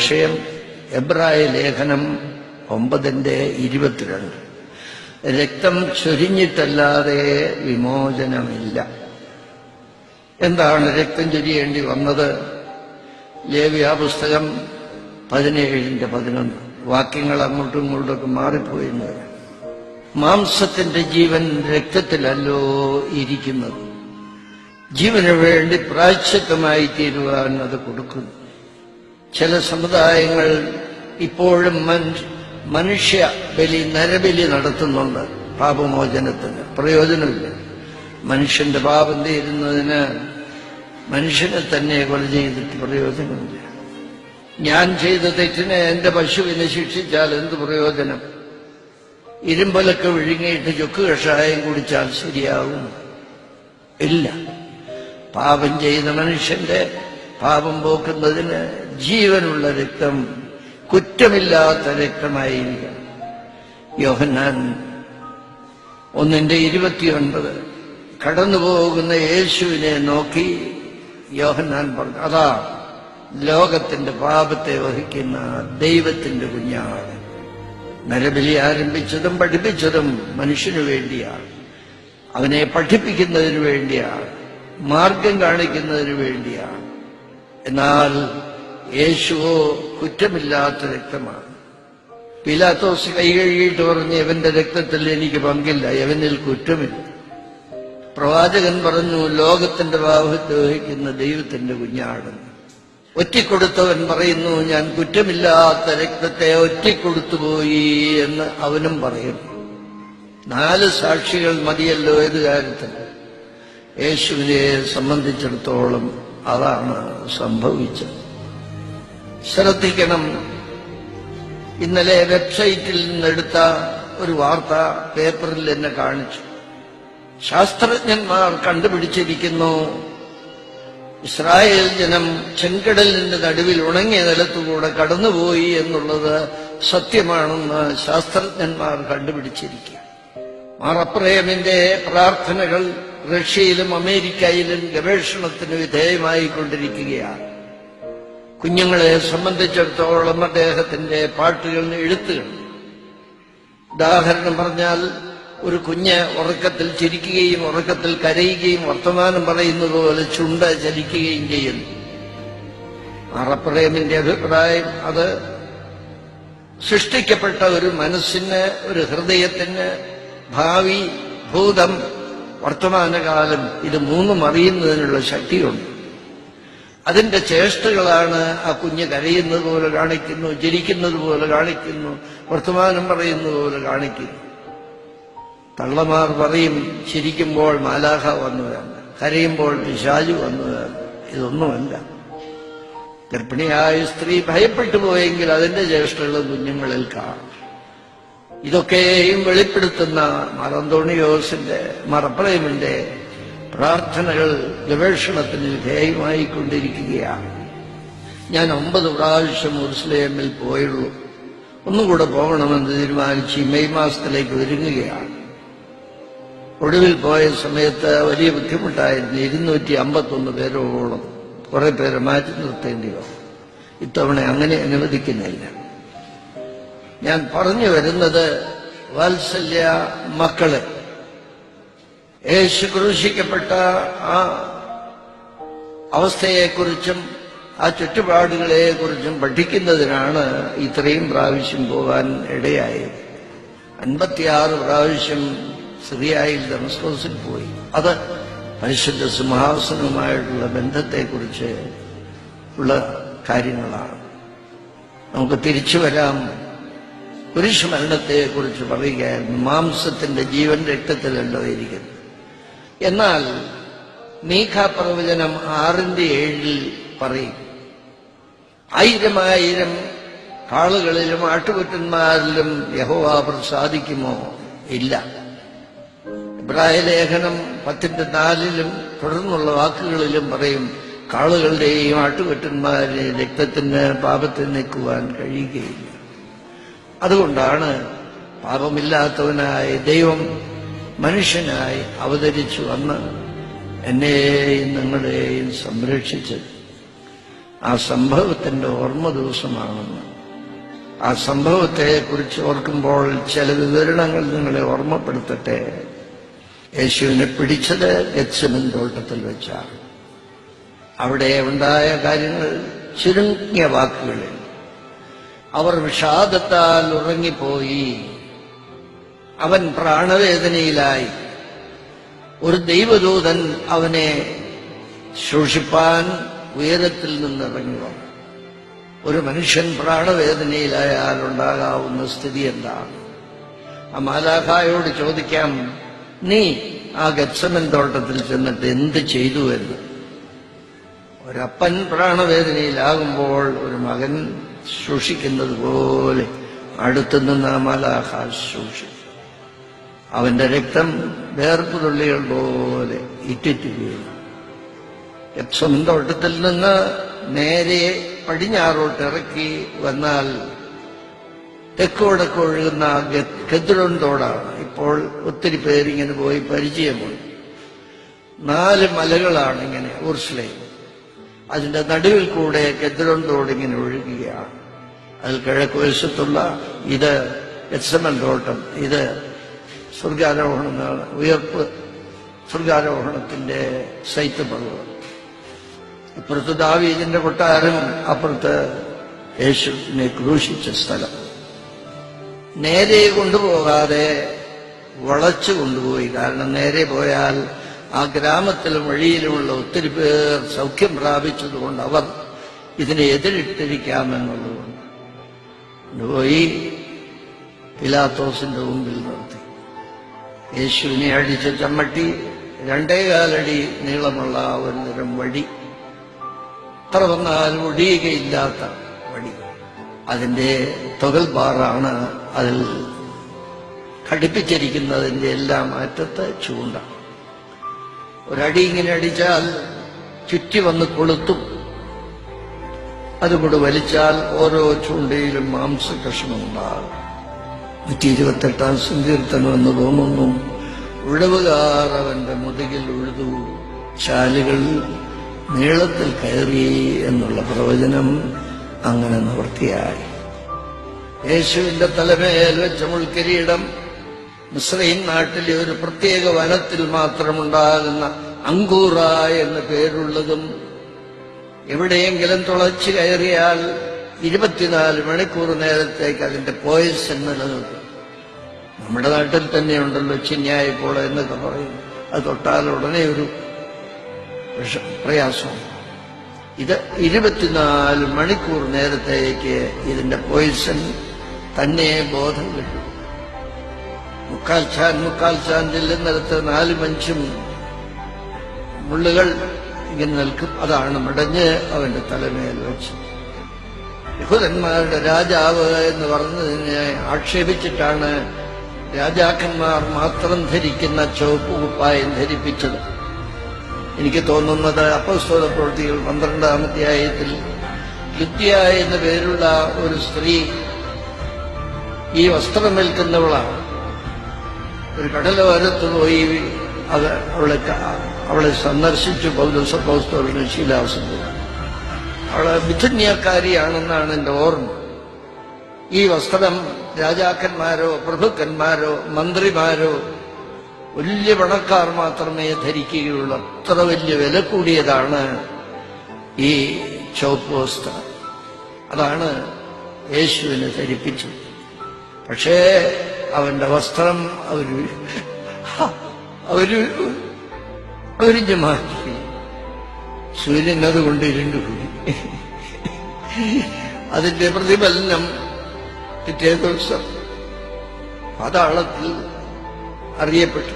വിഷയം എബ്രായ ലേഖനം ഒമ്പതിന്റെ ഇരുപത്തിരണ്ട്. രക്തം ചൊരിഞ്ഞിട്ടല്ലാതെ വിമോചനമില്ല. എന്താണ് രക്തം ചൊരിയേണ്ടി വന്നത്? ലേവ്യ പുസ്തകം പതിനേഴിന്റെ പതിനൊന്ന്. വാക്യങ്ങൾ അങ്ങോട്ടും ഇങ്ങോട്ടൊക്കെ മാറിപ്പോയിന്ന് മാംസത്തിന്റെ ജീവൻ രക്തത്തിലല്ലോ ഇരിക്കുന്നത്? ജീവന് വേണ്ടി പ്രായശ്ചിത്തമായി തീരുവാൻ അത് കൊടുക്കുന്നു. ചില സമുദായങ്ങൾ ഇപ്പോഴും മനുഷ്യ ബലി നരബലി നടത്തുന്നുണ്ട് പാപമോചനത്തിന്. പ്രയോജനമില്ല. മനുഷ്യന്റെ പാപം തീരുന്നതിന് മനുഷ്യനെ തന്നെ കൊല ചെയ്തിട്ട് പ്രയോജനമില്ല. ഞാൻ ചെയ്ത തെറ്റിനെ എന്റെ പശുവിനെ ശിക്ഷിച്ചാൽ എന്ത് പ്രയോജനം? ഇരുമ്പലൊക്കെ വിഴുങ്ങിയിട്ട് ചുക്ക് കഷായം കുടിച്ചാൽ ശരിയാവും. ഇല്ല. പാപം ചെയ്ത മനുഷ്യന്റെ പാപം പോക്കുന്നതിന് ജീവനുള്ള രക്തം കുറ്റമില്ലാത്ത രക്തമായിരിക്കണം യോഹന്നാൻ ഒന്നിന്റെ ഇരുപത്തിയൊൻപത്. കടന്നുപോകുന്ന യേശുവിനെ നോക്കി യോഹന്നാൻ പറഞ്ഞു അതാ ലോകത്തിന്റെ പാപത്തെ വഹിക്കുന്ന ദൈവത്തിന്റെ കുഞ്ഞാണ്. നരബലി ആരംഭിച്ചതും പഠിപ്പിച്ചതും മനുഷ്യനു വേണ്ടിയാണ്. അവനെ പഠിപ്പിക്കുന്നതിന് വേണ്ടിയാണ്. മാർഗം കാണിക്കുന്നതിനു വേണ്ടിയാണ്. എന്നാൽ യേശുവോ കുറ്റമില്ലാത്ത രക്തമാണ്. പിലാത്തോസ് കൈ കഴുകിയിട്ട് പറഞ്ഞ് എവന്റെ രക്തത്തിൽ എനിക്ക് പങ്കില്ല എവനിൽ കുറ്റമില്ല. പ്രവാചകൻ പറഞ്ഞു ലോകത്തിന്റെ പാപത്തെ വഹിക്കുന്ന ദൈവത്തിന്റെ കുഞ്ഞാടെന്ന് ഒറ്റിക്കൊടുത്തവൻ പറയുന്നു ഞാൻ കുറ്റമില്ലാത്ത രക്തത്തെ ഒറ്റിക്കൊടുത്തുപോയി എന്ന് അവനും പറയുന്നു. നാല് സാക്ഷികൾ മതിയല്ലോ ഏത് കാര്യത്തിൽ യേശുവിനെ സംബന്ധിച്ചിടത്തോളം അതാണ് സംഭവിച്ചത്. ശ്രദ്ധിക്കണം. ഇന്നലെ വെബ്സൈറ്റിൽ നിന്നെടുത്ത ഒരു വാർത്ത പേപ്പറിൽ എന്നെ കാണിച്ചു. ശാസ്ത്രജ്ഞന്മാർ കണ്ടുപിടിച്ചിരിക്കുന്നു ഇസ്രായേൽ ജനം ചെങ്കടലിന്റെ നടുവിൽ ഉണങ്ങിയ നിലത്തുകൂടെ കടന്നുപോയി എന്നുള്ളത് സത്യമാണെന്ന് ശാസ്ത്രജ്ഞന്മാർ കണ്ടുപിടിച്ചിരിക്കുക മാറപ്രേമിന്റെ പ്രാർത്ഥനകൾ റഷ്യയിലും അമേരിക്കയിലും ഗവേഷണത്തിന് വിധേയമായി കൊണ്ടിരിക്കുകയാണ് കുഞ്ഞുങ്ങളെ സംബന്ധിച്ചിടത്തോളം അദ്ദേഹത്തിന്റെ പാട്ടുകൾ എഴുത്തുകൾ. ഉദാഹരണം പറഞ്ഞാൽ ഒരു കുഞ്ഞ് ഉറക്കത്തിൽ ചിരിക്കുകയും ഉറക്കത്തിൽ കരയുകയും വർത്തമാനം പറയുന്നത് പോലെ ചുണ്ട ചലിക്കുകയും ചെയ്യുന്നു. അറപ്രേമിന്റെ അഭിപ്രായം അത്. സൃഷ്ടിക്കപ്പെട്ട ഒരു മനസ്സിന് ഒരു ഹൃദയത്തിന് ഭാവി ഭൂതം വർത്തമാനകാലം ഇത് മൂന്നും അറിയുന്നതിനുള്ള ശക്തിയുണ്ട്. അതിന്റെ ചേഷ്ടകളാണ് ആ കുഞ്ഞ് കരയുന്നത് പോലെ കാണിക്കുന്നു ചിരിക്കുന്നത് പോലെ കാണിക്കുന്നു വർത്തമാനം പറയുന്നത് പോലെ കാണിക്കുന്നു. തള്ളമാർ പറയും ചിരിക്കുമ്പോൾ മാലാഹ വന്നതാണ് കരയുമ്പോൾ പിശാജു വന്നതാണ് ഇതൊന്നുമല്ല. ഗർഭിണിയായ സ്ത്രീ ഭയപ്പെട്ടു പോയെങ്കിൽ അതിന്റെ ജ്യേഷ്ഠകളും കുഞ്ഞുങ്ങളിൽ കാണും. ഇതൊക്കെയും വെളിപ്പെടുത്തുന്ന മറന്തോണിയോസിന്റെ മറപ്രേമിന്റെ പ്രാർത്ഥനകൾ ഗവേഷണത്തിന് വിധേയമായി കൊണ്ടിരിക്കുകയാണ് ഞാൻ ഒമ്പത് പ്രാവശ്യം മുസ്ലിമിൽ പോയുള്ളൂ. ഒന്നുകൂടെ പോകണമെന്ന് തീരുമാനിച്ച് മെയ് മാസത്തിലേക്ക് ഒരുങ്ങുകയാണ്. ഒടുവിൽ പോയ സമയത്ത് വലിയ ബുദ്ധിമുട്ടായിരുന്നു. ഇരുന്നൂറ്റി അമ്പത്തൊന്ന് പേരോളം കുറെ പേരെ മാറ്റി നിർത്തേണ്ടി വന്നു. ഇത്തവണ അങ്ങനെ അനുവദിക്കുന്നില്ല. ഞാൻ പറഞ്ഞു വരുന്നത് വാത്സല്യ മക്കൾ. യേശു ക്രൂശിക്കപ്പെട്ട ആ അവസ്ഥയെക്കുറിച്ചും ആ ചുറ്റുപാടുകളെക്കുറിച്ചും പഠിക്കുന്നതിനാണ് ഇത്രയും പ്രാവശ്യം പോകാൻ ഇടയായത്. അൻപത്തിയാറ് പ്രാവശ്യം സിറിയായിൽ ഡെമസ്കോസിൽ പോയി. അത് മനുഷ്യന്റെ സിംഹാസനവുമായിട്ടുള്ള ബന്ധത്തെക്കുറിച്ച് ഉള്ള കാര്യങ്ങളാണ്. നമുക്ക് തിരിച്ചു വരാം. കുരിശുമരണത്തെക്കുറിച്ച് പറയുകയായിരുന്നു മാംസത്തിന്റെ ജീവൻ രക്തത്തിലല്ലോ ഇരിക്കുന്നു എന്നാൽ മീഖ പ്രവചനം ആറിന്റെ ഏഴിൽ പറയും ആയിരം ആയിരം കാളുകളിലും ആട്ടുകുറ്റന്മാരിലും യഹോവ പ്രസാദിക്കുമോ ഇല്ല. ഇബ്രായ ലേഖനം പത്തിന്റെ നാലിലും തുടർന്നുള്ള വാക്കുകളിലും പറയും കാളുകളുടെയും ആട്ടുകെട്ടന്മാരുടെയും രക്തത്തിന് പാപത്തിന് നിൽക്കുവാൻ കഴിയുകയില്ല. അതുകൊണ്ടാണ് പാപമില്ലാത്തവനായ ദൈവം മനുഷ്യനായി അവതരിച്ചു വന്ന് എന്നെയും നിങ്ങളെയും സംരക്ഷിച്ചത്. ആ സംഭവത്തിന്റെ ഓർമ്മ ദിവസമാണെന്ന്. ആ സംഭവത്തെ കുറിച്ച് ഓർക്കുമ്പോൾ ചില വിവരണങ്ങൾ നിങ്ങളെ ഓർമ്മപ്പെടുത്തട്ടെ. യേശുവിനെ പിടിച്ചത് ഗത്സമൻ തോട്ടത്തിൽ വെച്ചാണ്. അവിടെ ഉണ്ടായ കാര്യങ്ങൾ ചുരുങ്ങിയ വാക്കുകളിൽ അവർ വിഷാദത്താൽ ഉറങ്ങിപ്പോയി. അവൻ പ്രാണവേദനയിലായി. ഒരു ദൈവദൂതൻ അവനെ ശോഷിപ്പാൻ ഉയരത്തിൽ നിന്നിറങ്ങി വന്നു ഒരു മനുഷ്യൻ പ്രാണവേദനയിലായാൽ ഉണ്ടാകാവുന്ന സ്ഥിതി എന്താണ്? ആ മാലാഖായോട് ചോദിക്കാം നീ ആ ഗത്സമൻ തോട്ടത്തിൽ ചെന്നിട്ട് എന്ത് ചെയ്തു എന്ന്? ഒരപ്പൻ പ്രാണവേദനയിലാകുമ്പോൾ ഒരു മകൻ ശോഷിക്കുന്നത് പോലെ അടുത്തുനിന്ന് മാലാഖ ശോഷിച്ചു അവന്റെ രക്തം വേർപ്പ് തുള്ളികൾ പോലെ ഇറ്റിറ്റ് വീണു എപ്സം തോട്ടത്തിൽ നിന്ന് നേരെ പടിഞ്ഞാറോട്ട് ഇറക്കി വന്നാൽ തെക്കോടൊക്കെ ഒഴുകുന്ന കെദ്രോൺ തോടാണ്. ഇപ്പോൾ ഒത്തിരി പേരിങ്ങനെ പോയി പരിചയമുണ്ട്. നാല് മലകളാണ് ഇങ്ങനെ ഊർസ്ലയും അതിന്റെ നടുവിൽ കൂടെ ഗദ്രോണ്ടോട് ഇങ്ങനെ ഒഴുകുകയാണ്. അതിൽ കിഴക്ക് വശത്തുള്ള ഇത് എത്സമൻ തോട്ടം ഇത് സ്വർഗാരോഹണം ഉയർപ്പ് സ്വർഗാരോഹണത്തിന്റെ സൈത്ത് പർവതം. ഇപ്പുറത്ത് ദാവീദിന്റെ കൊട്ടാരം അപ്പുറത്ത് യേശുവിനെ ക്രൂശിച്ച സ്ഥലം. നേരെ കൊണ്ടുപോകാതെ വളച്ചു കൊണ്ടുപോയി. കാരണം നേരെ പോയാൽ ആ ഗ്രാമത്തിലും വഴിയിലുമുള്ള ഒത്തിരി പേർ സൗഖ്യം പ്രാപിച്ചതുകൊണ്ട് അവർ ഇതിനെ എതിരിട്ടിരിക്കാമെന്നുള്ളതുകൊണ്ട് പോയി പിലാത്തോസിന്റെ മുമ്പിൽ നിർത്തി. യേശുവിനെ അടിച്ച ചമ്മട്ടി രണ്ടേകാലടി നീളമുള്ള ഒരു നിരം വടി. എത്ര വന്നാലും ഒടിയുകയില്ലാത്ത വടി. അതിന്റെ തുകൽ ബാറാണ് അതിൽ ഘടിപ്പിച്ചിരിക്കുന്നതിന്റെ എല്ലാം അറ്റത്ത് ചൂണ്ട. ഒരടി ഇങ്ങനെ അടിച്ചാൽ ചുറ്റി വന്ന് കൊളുത്തും. അതുകൊണ്ട് വലിച്ചാൽ ഓരോ ചൂണ്ടയിലും മാംസകഷ്ണമുണ്ടാകും. നൂറ്റി ഇരുപത്തെട്ടാം സങ്കീർത്തനം എന്ന് തോന്നുന്നു ഉഴവുകാർ അവന്റെ മുതുകിൽ ഉഴുതു ചാലുകൾ നീളത്തിൽ കയറി എന്നുള്ള പ്രവചനം അങ്ങനെ നിവൃത്തിയായി യേശുവിന്റെ തലമേൽ വെച്ച മുൾക്കിരീടം മിശ്രൈൻ നാട്ടിലെ ഒരു പ്രത്യേക വനത്തിൽ മാത്രമുണ്ടാകുന്ന അങ്കൂറ എന്ന പേരുള്ളതും എവിടെയെങ്കിലും തുളച്ചു കയറിയാൽ ഇരുപത്തിനാല് മണിക്കൂർ നേരത്തേക്ക് അതിന്റെ പോയസൻ നിലനിൽക്കും. നമ്മുടെ നാട്ടിൽ തന്നെ തന്നെയുണ്ടല്ലോ ചിന്യായപ്പോൾ എന്നൊക്കെ പറയും. അത് തൊട്ടാൽ ഉടനെ ഒരു പ്രയാസം. ഇത് ഇരുപത്തിനാല് മണിക്കൂർ നേരത്തേക്ക് ഇതിന്റെ പോയിസൺ തന്നെ ബോധം കിട്ടും. മുക്കാൽ ചാൻ മുക്കാൽ ചാൻ ചെല്ലുന്നിടത്ത് നാല് മനുഷ്യം മുള്ളുകൾ ഇങ്ങനെ നിൽക്കും. അതാണ് മടഞ്ഞ് അവന്റെ തലമേൽ വെച്ച്. യഹൂദന്മാരുടെ രാജാവ് എന്ന് പറഞ്ഞതിനെ ആക്ഷേപിച്ചിട്ടാണ് രാജാക്കന്മാർ മാത്രം ധരിക്കുന്ന ചുവപ്പ് കുപ്പായം ധരിപ്പിച്ചത്. എനിക്ക് തോന്നുന്നത് അപ്പസ്തോല പ്രവൃത്തികൾ പന്ത്രണ്ടാം അധ്യായത്തിൽ ലിത്യ എന്ന പേരുള്ള ഒരു സ്ത്രീ ഈ വസ്ത്രം വിൽക്കുന്നവളാണ് ഒരു കടലോരത്ത് പോയി അത് അവളെ അവളെ സന്ദർശിച്ചു പൗലോസ പൗസ്തോലിന് ശീലാസം അവളെ മിഥുന്യക്കാരിയാണെന്നാണ് എന്റെ ഓർമ്മ. ഈ വസ്ത്രം രാജാക്കന്മാരോ പ്രഭുക്കന്മാരോ മന്ത്രിമാരോ വലിയ പണക്കാർ മാത്രമേ ധരിക്കുകയുള്ളൂ. അത്ര വലിയ വില കൂടിയതാണ് ഈ ചുവപ്പ് വസ്ത്രം. അതാണ് യേശുവിനെ ധരിപ്പിച്ചത്. പക്ഷേ അവന്റെ വസ്ത്രം അവർ അവർ അവരിഞ്ഞ് മാറ്റി സൂര്യൻ അതുകൊണ്ട് ഇരുണ്ടുപോയി അതിന്റെ പ്രതിഫലനം പിറ്റേ ദിവസം പാതാളത്തിൽ അറിയപ്പെട്ടു.